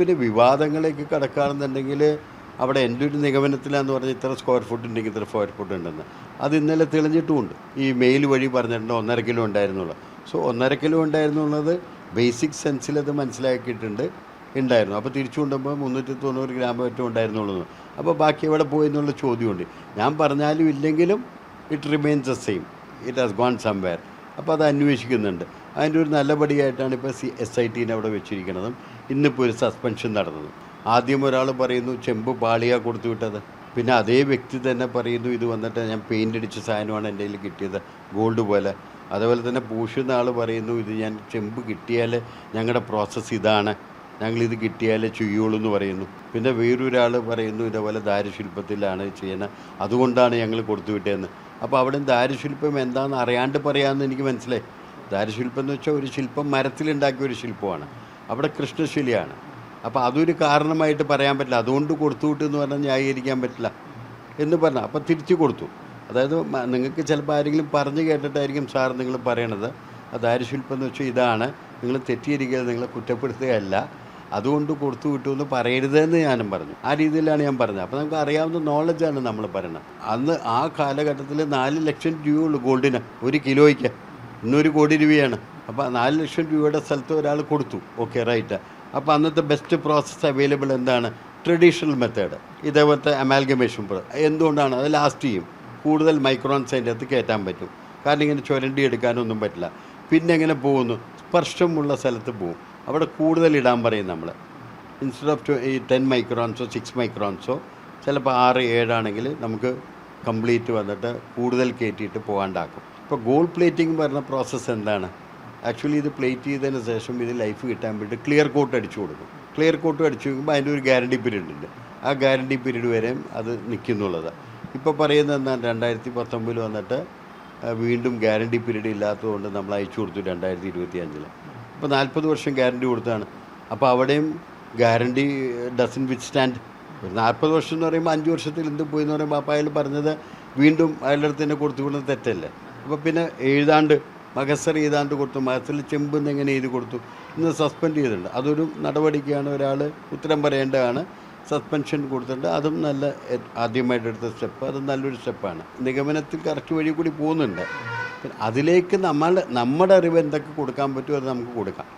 പിന്നെ വിവാദങ്ങളിലേക്ക് കടക്കുകയാണെന്നുണ്ടെങ്കിൽ അവിടെ എന്റെ ഒരു നിഗമനത്തിലാന്ന് പറഞ്ഞാൽ ഇത്ര സ്ക്വയർ ഫുട്ട് ഉണ്ടെങ്കിൽ ഇത്ര സ്ക്വയർ ഫുട്ട് ഉണ്ടെന്ന്. അത് ഇന്നലെ തെളിഞ്ഞിട്ടുമുണ്ട് ഈ മെയിൽ വഴി പറഞ്ഞിട്ടുണ്ട് ഒന്നര കിലോ ഉണ്ടായിരുന്നുള്ളൂ. സോ ഒന്നര കിലോ ഉണ്ടായിരുന്നുള്ളത് ബേസിക് സെൻസിൽ അത് മനസ്സിലാക്കിയിട്ടുണ്ട് ഉണ്ടായിരുന്നു. അപ്പോൾ തിരിച്ചു കൊണ്ടുപോകുമ്പോൾ മുന്നൂറ്റി തൊണ്ണൂറ് ഗ്രാം പറ്റും ഉണ്ടായിരുന്നുള്ളൂ അപ്പോൾ ബാക്കി എവിടെ പോയി എന്നുള്ള ചോദ്യമുണ്ട്. ഞാൻ പറഞ്ഞാലും ഇല്ലെങ്കിലും it remains the same it has gone somewhere അപ്പോൾ അത് അന്വേഷിക്കുന്നുണ്ട്. അതിന്റെ ഒരു നല്ലപടിയായിട്ടാണ് ഇപ്പോൾ സി എസ് ഐ ടീനെ അവിടെ വെച്ചിരിക്കുന്നതും ഇന്നിപ്പോൾ ഒരു സസ്പെൻഷൻ നടന്നത്. ആദ്യം ഒരാൾ പറയുന്നു ചെമ്പ് പാളിയാ കൊടുത്തു വിട്ടത്. പിന്നെ അതേ വ്യക്തി തന്നെ പറയുന്നു ഇത് വന്നിട്ട് ഞാൻ പെയിന്റ് അടിച്ച സാധനമാണ് എന്റെ കയ്യിൽ കിട്ടിയത് ഗോൾഡ് പോലെ. അതേപോലെ തന്നെ പൂഷുന്ന ആൾ പറയുന്നു ഇത് ഞാൻ ചെമ്പ് കിട്ടിയാൽ ഞങ്ങളുടെ പ്രോസസ്സ് ഇതാണ്. ഞങ്ങളിത് കിട്ടിയാലേ ചെയ്യുള്ളൂ എന്ന് പറയുന്നു. പിന്നെ വേറൊരാൾ പറയുന്നു ഇതേപോലെ ദാരുശില്പത്തിലാണ് ചെയ്യുന്നത് അതുകൊണ്ടാണ് ഞങ്ങൾ കൊടുത്തു വിട്ടതെന്ന് അപ്പോൾ അവിടെ ദാരുശില്പം എന്താണെന്ന് അറിയാണ്ട് പറയാമെന്ന് എനിക്ക് മനസ്സിലായി. ദാരുശില്പം എന്ന് വെച്ചാൽ ഒരു ശില്പം മരത്തിലുണ്ടാക്കിയ ഒരു ശില്പമാണ്. അവിടെ കൃഷ്ണശിലയാണ്. അപ്പോൾ അതൊരു കാരണമായിട്ട് പറയാൻ പറ്റില്ല. അതുകൊണ്ട് കൊടുത്തു വിട്ടു എന്ന് പറഞ്ഞാൽ ന്യായീകരിക്കാൻ പറ്റില്ല എന്ന് പറഞ്ഞു അപ്പോൾ തിരിച്ചു കൊടുത്തു. അതായത് നിങ്ങൾക്ക് ചിലപ്പോൾ ആരെങ്കിലും പറഞ്ഞു കേട്ടിട്ടായിരിക്കും സാർ നിങ്ങൾ പറയണത്. ആ ആരുശില്പം എന്ന് വെച്ചാൽ ഇതാണ്. നിങ്ങൾ തെറ്റിയിരിക്കുക നിങ്ങളെ കുറ്റപ്പെടുത്തുകയല്ല. അതുകൊണ്ട് കൊടുത്തു വിട്ടു എന്ന് പറയരുതെന്ന് ഞാനും പറഞ്ഞു. ആ രീതിയിലാണ് ഞാൻ പറഞ്ഞത്. അപ്പോൾ നമുക്ക് അറിയാവുന്ന നോളജാണ് നമ്മൾ പറയുന്നത് അന്ന് ആ കാലഘട്ടത്തിൽ നാല് ലക്ഷം രൂപയുള്ളൂ ഗോൾഡിന് ഒരു കിലോയ്ക്ക്. ഇന്നൊരു കോടി രൂപയാണ്. അപ്പോൾ നാല് ലക്ഷം രൂപയുടെ സ്ഥലത്ത് ഒരാൾ കൊടുത്തു. ഓക്കെ റൈറ്റ് അപ്പോൾ അന്നത്തെ ബെസ്റ്റ് പ്രോസസ്സ് അവൈലബിൾ എന്താണ്? ട്രഡീഷണൽ മെത്തേഡ് ഇതേപോലത്തെ അമാൽഗമേഷൻ എന്തുകൊണ്ടാണ്? അത് ലാസ്റ്റ് ചെയ്യും. കൂടുതൽ മൈക്രോൺസ് അതിന്റെ അകത്ത് കയറ്റാൻ പറ്റും. കാരണം ഇങ്ങനെ ചുരണ്ടി എടുക്കാനൊന്നും പറ്റില്ല. പിന്നെ എങ്ങനെ പോകുന്നു? സ്പർശമുള്ള സ്ഥലത്ത് പോകും. അവിടെ കൂടുതൽ ഇടാൻ പറയും നമ്മൾ ഇൻസ്റ്റെഡ് ഓഫ് ഈ ടെൻ മൈക്രോൺസോ സിക്സ് മൈക്രോൺസോ ചിലപ്പോൾ ആറ് ഏഴാണെങ്കിൽ നമുക്ക് കംപ്ലീറ്റ് വന്നിട്ട് കൂടുതൽ കയറ്റിയിട്ട് പോകാണ്ടാക്കും. ഇപ്പോൾ ഗോൾഡ് പ്ലേറ്റിംഗ് പറഞ്ഞ പ്രോസസ്സ് എന്താണ്? ആക്ച്വലി ഇത് പ്ലേറ്റ് ചെയ്തതിന് ശേഷം ഇത് ലൈഫ് കിട്ടാൻ വേണ്ടി ക്ലിയർ കോട്ട് അടിച്ചു കൊടുക്കും. ക്ലിയർ കോട്ട് അടിച്ചു കഴിയുമ്പോൾ അതിന്റെ ഒരു ഗ്യാരണ്ടി പീരീഡ് ഉണ്ട്. ആ ഗ്യാരണ്ടി പീരീഡ് വരെയും അത് നിൽക്കുന്നുള്ളത്. ഇപ്പോൾ പറയുന്നത് എന്നാൽ രണ്ടായിരത്തി പത്തൊമ്പതിൽ വന്നിട്ട് വീണ്ടും ഗ്യാരണ്ടി പീരീഡ് ഇല്ലാത്തതുകൊണ്ട് നമ്മൾ അയച്ചു കൊടുത്തു രണ്ടായിരത്തി ഇരുപത്തി അഞ്ചിൽ അപ്പോൾ നാൽപ്പത് വർഷം ഗ്യാരണ്ടി കൊടുത്താണ്. അപ്പോൾ അവിടെയും ഗ്യാരണ്ടി ഡസൻ വിത്ത് സ്റ്റാൻഡ് ഒരു നാൽപ്പത് വർഷം എന്ന് പറയുമ്പോൾ അഞ്ച് വർഷത്തിൽ എന്ത് പോയി എന്ന് പറയുമ്പോൾ അപ്പോൾ അയാൾ പറഞ്ഞത് വീണ്ടും അയാളുടെ അടുത്ത് തന്നെ കൊടുത്തു കൊടുക്കുന്നത് തെറ്റല്ലേ? അപ്പോൾ പിന്നെ എഴുതാണ്ട് മകസർ ഏതാണ്ട് കൊടുത്തു മകസറിൽ ചെമ്പ് എങ്ങനെ എഴുതി കൊടുത്തു. ഇന്ന് സസ്പെൻഡ് ചെയ്തിട്ടുണ്ട്. അതൊരു നടപടിക്കാണ് ഒരാൾ ഉത്തരം പറയേണ്ടതാണ്. സസ്പെൻഷൻ കൊടുത്തിട്ടുണ്ട്. അതും നല്ല ആദ്യമായിട്ട് എടുത്ത സ്റ്റെപ്പ് അത് നല്ലൊരു സ്റ്റെപ്പാണ് നിഗമനത്തിൽ കറക്റ്റ് വഴി കൂടി പോകുന്നുണ്ട്. അതിലേക്ക് നമ്മൾ നമ്മുടെ അറിവ് എന്തൊക്കെ കൊടുക്കാൻ പറ്റുമോ അത് നമുക്ക് കൊടുക്കാം.